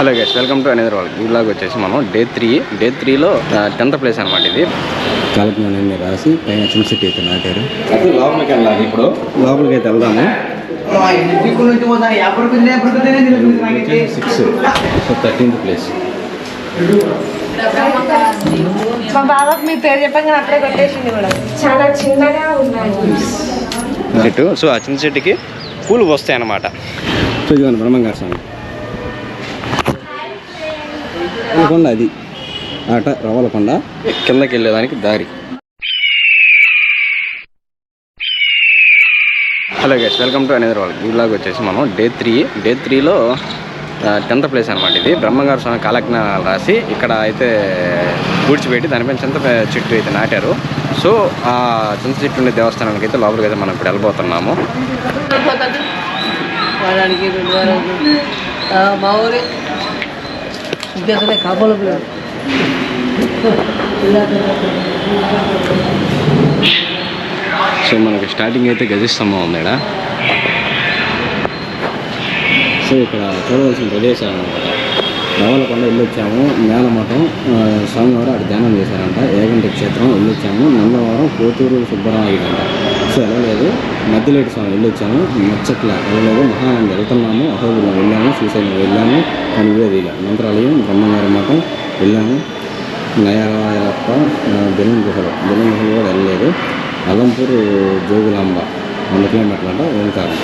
Hello guys welcome to అనేది వాళ్ళకి ఇలాగ వచ్చేసి మనం డే త్రీ డే త్రీలో టెన్త్ ప్లేస్ అనమాట ఇది. కాలజ్ఞానాన్ని రాసి పైన చిన్నసిట్టి అయితే నాటారు అయితే లోపలికి వెళ్ళాలి ఇప్పుడు. లోపలికి అయితే వెళ్దాము. సిక్స్ సో థర్టీన్త్ ప్లేస్ మా బాబాకి మీ పేరు అప్పుడే కొట్టేసింది కూడా. చాలా చిన్నగా ఉన్నాయి. చెట్టు సో ఆ చిన్న చెట్టుకి పూలు వస్తాయి అన్నమాట. సో బ్రహ్మంగారు స్వామి. కొండ అది ఆట రవ్వల కొండ కిందకి వెళ్ళేదానికి దారి. హలో గైస్ వెల్కమ్ టు అనేది వాళ్ళకి ఇలాగ వచ్చేసి మనం డే త్రీ డే త్రీలో టెన్త్ ప్లేస్ అనమాట ఇది. బ్రహ్మగారు స్వామి కాలజ్ఞానాలు రాసి ఇక్కడ అయితే పూడ్చిపెట్టి దానిపైన చింత చెట్టు అయితే నాటారు. సో ఆ చింత చెట్టు ఉండే దేవస్థానానికి అయితే లోపలికి అయితే మనం ఇప్పుడు ఆ, మా ఊరి ఇంకేసరే కాపాలో సో మనకి స్టార్టింగ్ అయితే గజస్తంభం ఉంది ఇక్కడ సో ఇక్కడ చూడవలసిన ప్రదేశాలు అనమాట రవ్వల వెళ్ళొచ్చాము ఇల్లు మేలమఠం స్వామివారు అక్కడ ధ్యానం చేశారంట. ఏగంటి క్షేత్రం వెళ్ళొచ్చాము వచ్చాము నందవరం కోతూరు సుబ్బరాయుడు అంట సో వెళ్ళలేదు మధ్యలేటి స్వామి ఇల్లు వచ్చాము ముచ్చట్ల వెళ్ళలేదు. మహానంద వెళ్తున్నాము. అహోబిలం వెళ్ళాము. శ్రీశైలం వెళ్ళాము. కనివేదిల మంత్రాలయం బ్రహ్మగారి మఠం వెళ్ళాము. నయారాయప్ప బెలూన్ గుహలు. బెలూన్ గుహలు కూడా వెళ్ళలేదు. అలంపూర్ జోగులాంబ వంద కిలోమీటర్లు అంట ఓంకారం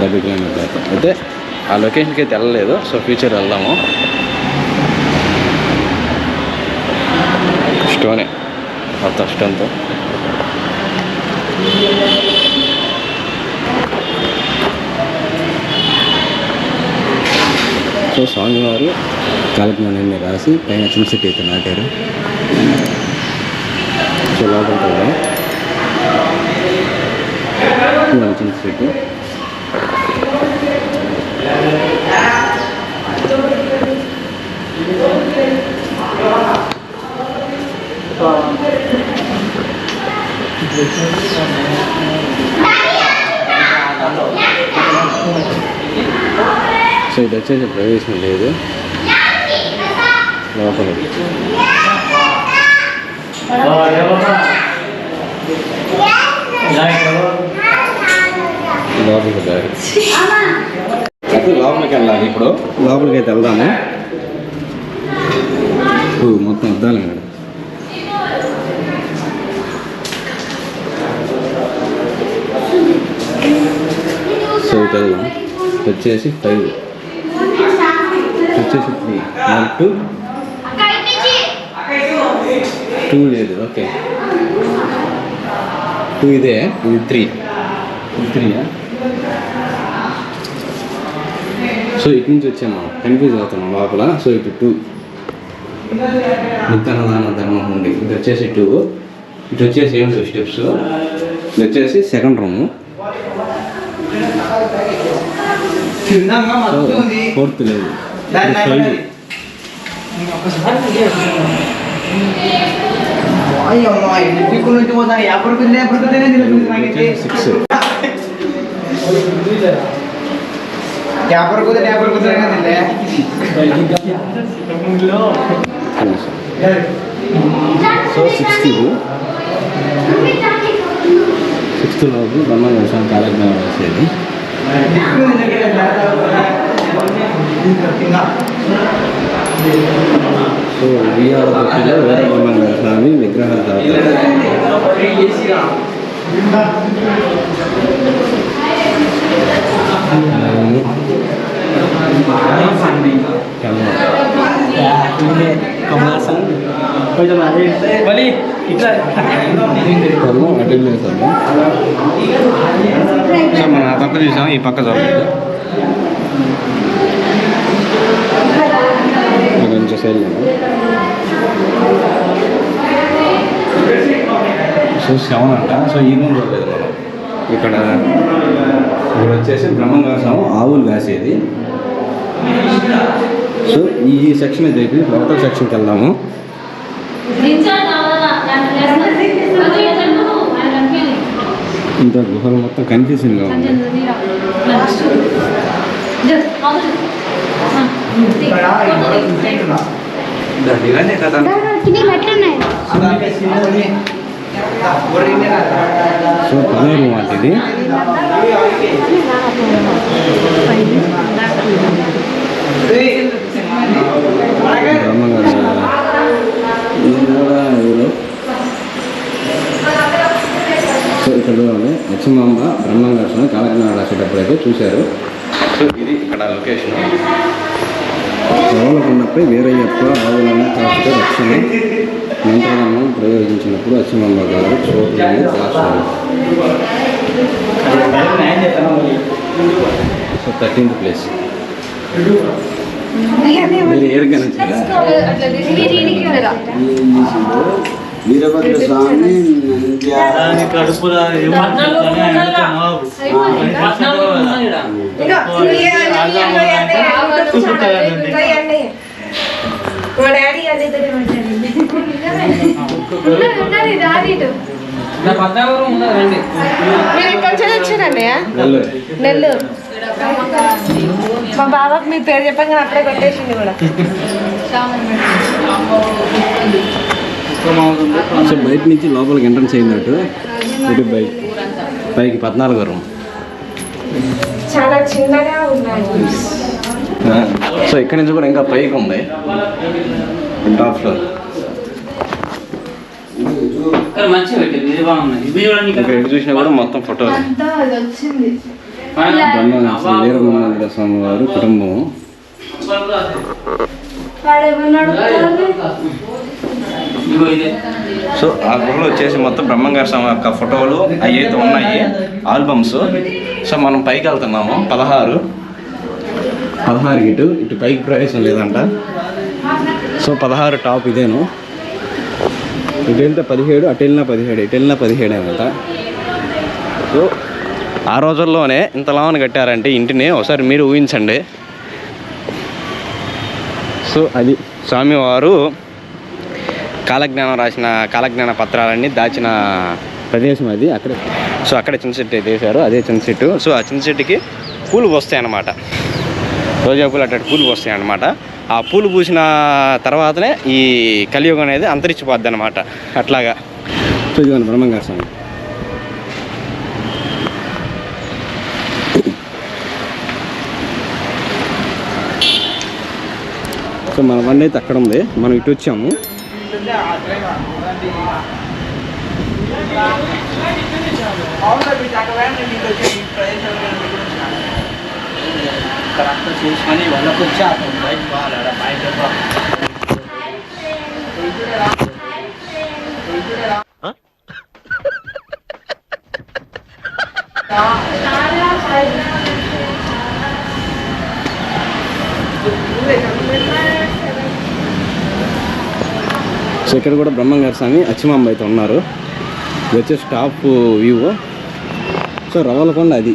డెబ్బై కిలోమీటర్లు అయితే. అయితే ఆ లొకేషన్కి అయితే వెళ్ళలేదు. సో ఫ్యూచర్ వెళ్దాము. స్టోనే మొత్తం స్టోన్తో సో స్వామివారు కాలజ్ఞానాన్ని రాసి పైన చిన్నసిట్టి అయితే నాటారు. సో లోపలికి వెళ్దాం. ఇదిగోండి చిన్న చెట్టు సో ఇది వచ్చేసి ప్రవేశం లేదు. లోపల. లోపలికి దారి. అయితే లోపలికి వెళ్ళాలి ఇప్పుడు. లోపలికి అయితే వెళ్దాము మొత్తం అద్దాలు ఇక్కడ వెళ్దాం వచ్చేసి ఫైవ్ వచ్చేసి త్రీ వన్ టూ టూ లేదు. ఓకే. టూ ఇదే? ఇది త్రీ ఇది త్రీయా సో ఇటు నుంచి వచ్చాము మనం. కన్ఫ్యూజ్ అవుతున్నాం లోపల. సో ఇటు టూ నిత్యానదాన ధర్మం ఉంది. ఇది వచ్చేసి టూ ఇటు వచ్చేసి ఏమి స్టెప్స్ ఇది వచ్చేసి సెకండ్ రూము ఫోర్త్ లేదు. సిక్స్ సో సిక్స్త్ ఇది సిక్స్త్ లోపు బ్రహ్మ వ్యవసాయం కాలజ్ఞానం వేసేది సో విఆర్ దృష్టిలో వేద బ్రహ్మ స్వామి విగ్రహాలు తాగుతారు కర్మ అటెండ్ సో మనం ఆ పక్క చూసాం ఈ పక్క చూడలేదు కొంచెం సైడ్ సో సెవెన్ అంట. సో ఈ రూమ్ చూడలేదు మనం ఇక్కడ ఇక్కడ వచ్చేసి బ్రహ్మంగాసం ఆవులు కాసేది. సో ఈ సెక్షన్ అయితే అయిపోయింది. లోపల సెక్షన్కి వెళ్దాము. ఇంత గుహలు మొత్తం కన్ఫ్యూజింగ్గా ఉంది సో పదో రూమ్ అంటే లక్ష్మమ్మ బ్రహ్మంగారు కాలజ్ఞానం రాసేటప్పుడు అయితే చూశారు. సో ఇది ఇక్కడ లొకేషన్. రోలకొండపై వీరయ్యప్ప ఆవులను కాపుతో రక్షణ మంత్రనామం ప్రయోగించినప్పుడు అచ్చమమ్మ గారు చోట్లని రాశారు. So thirteenth place. మీరు ఏరుగా వీరభద్ర స్వామి మీరు ఎక్కడి నుంచి వచ్చారండి నెల్లూరు. నెల్లూరు. మా బాబాకి మీ పేరు చెప్పగానే అప్పుడే కొట్టేసింది కూడా. సో బయట నుంచి లోపలికి ఎంట్రన్స్ అయినట్టు ఇటు బయట పైకి పద్నాలుగో రూమ్. చాలా చిన్నగా ఉన్నాయి. సో ఇక్కడ నుంచి కూడా ఇంకా పైకి ఉంది. టాప్ ఫ్లోర్ ఇక్కడ చూసినా కూడా మొత్తం ఫోటోలు. బ్రహ్మ వీరబ్రహ్మేంద్ర స్వామి వారు కుటుంబం. ఇదిగో ఇదే సో ఆ గుహలో వచ్చేసి మొత్తం బ్రహ్మంగారి స్వామి యొక్క ఫోటోలు అవి అయితే ఉన్నాయి ఆల్బమ్స్. సో మనం పైకి వెళ్తున్నాము పదహారు. పదహారు ఇటు ఇటు పైకి ప్రవేశం లేదంట. సో పదహారు టాప్ ఇదేను. ఇటు వెళ్తే పదిహేడు అటు వెళ్ళినా పదిహేడు ఇటు వెళ్ళినా పదిహేడు అనమాట సో ఆ రోజుల్లోనే ఇంత లావన కట్టారంటే ఇంటిని ఒకసారి మీరు ఊహించండి. సో అది స్వామివారు కాలజ్ఞానం రాసిన కాలజ్ఞాన పత్రాలన్నీ దాచిన ప్రదేశం అది అక్కడ. సో అక్కడ చిన్న చెట్టు అయితే వేశారు అదే చిన్న చెట్టు సో ఆ చిన్న చెట్టుకి పూలు పోస్తాయి అన్నమాట రోజా పూలు అట్లాంటి పూలు వస్తాయన్నమాట. అన్నమాట ఆ పూలు పూసిన తర్వాతనే ఈ కలియుగం అనేది అంతరించిపోద్ది అనమాట అట్లాగా. సో ఇదిగోండి బ్రహ్మంగారు స్వామి. సో మన బండి అయితే అక్కడ ఉంది. మనం ఇటు వచ్చాము. చూసుకొని వాళ్ళకి వచ్చి అతను బయట పోవాలి. బయట సో ఇక్కడ కూడా బ్రహ్మంగారి స్వామి అచ్చిమాంబ అయితే ఉన్నారు. ఇది వచ్చేసి టాప్ వ్యూ. సో రవలకొండ అది.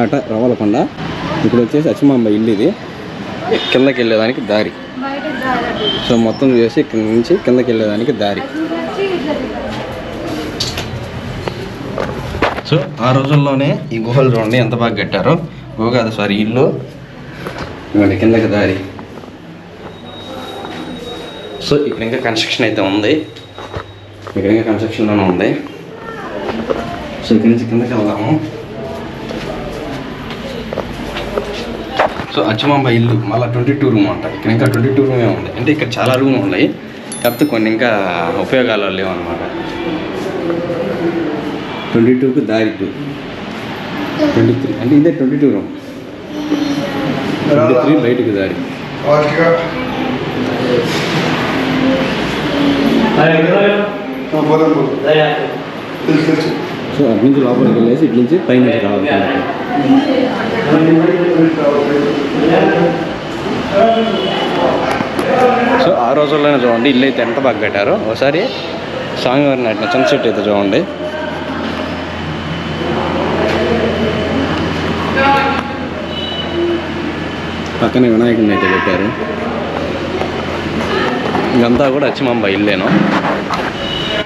అట రవలకొండ. ఇక్కడ వచ్చేసి అచ్చిమాంబ ఇల్లు ఇది. కిందకి వెళ్ళేదానికి దారి. సో మొత్తం చేసి ఇక్కడ నుంచి కిందకి వెళ్ళేదానికి దారి. సో ఆ రోజుల్లోనే ఈ గుహలు చూడండి ఎంత బాగా కట్టారో. గుహ కాదు సారీ ఇల్లు. ఇవ్వండి కిందకి దారి. సో ఇక్కడ ఇంకా కన్స్ట్రక్షన్ అయితే ఉంది. ఇక్కడ ఇంకా కన్స్ట్రక్షన్లోనే ఉంది. సో ఇక్కడ నుంచి కిందకి వెళ్దాము. సో అచ్చమాంబ ఇల్లు మళ్ళీ ట్వంటీ టూ రూమ్ అంట. ఇక్కడ ఇంకా ట్వంటీ టూ రూమే ఉంది. అంటే ఇక్కడ చాలా రూమ్ ఉన్నాయి. కాకపోతే కొన్ని ఇంకా ఉపయోగాలు లేవు అనమాట ట్వంటీ టూకి దారి టూ ట్వంటీ త్రీ అంటే ఇదే twenty two room twenty three బయటకు దారి సో అటు నుంచి లోపలికి వెళ్ళేసి ఇటు నుంచి పై నుంచి రావాలి. సో ఆ రోజుల్లోనే చూడండి ఇల్లు అయితే ఎంత బాగా కట్టారో. ఒకసారి స్వామివారి నాటిన చిన్న చెట్టు అయితే చూడండి. పక్కనే వినాయకుడిని అయితే పెట్టారు. ఇదంతా కూడా అచ్చిమాంబ ఇల్లేను.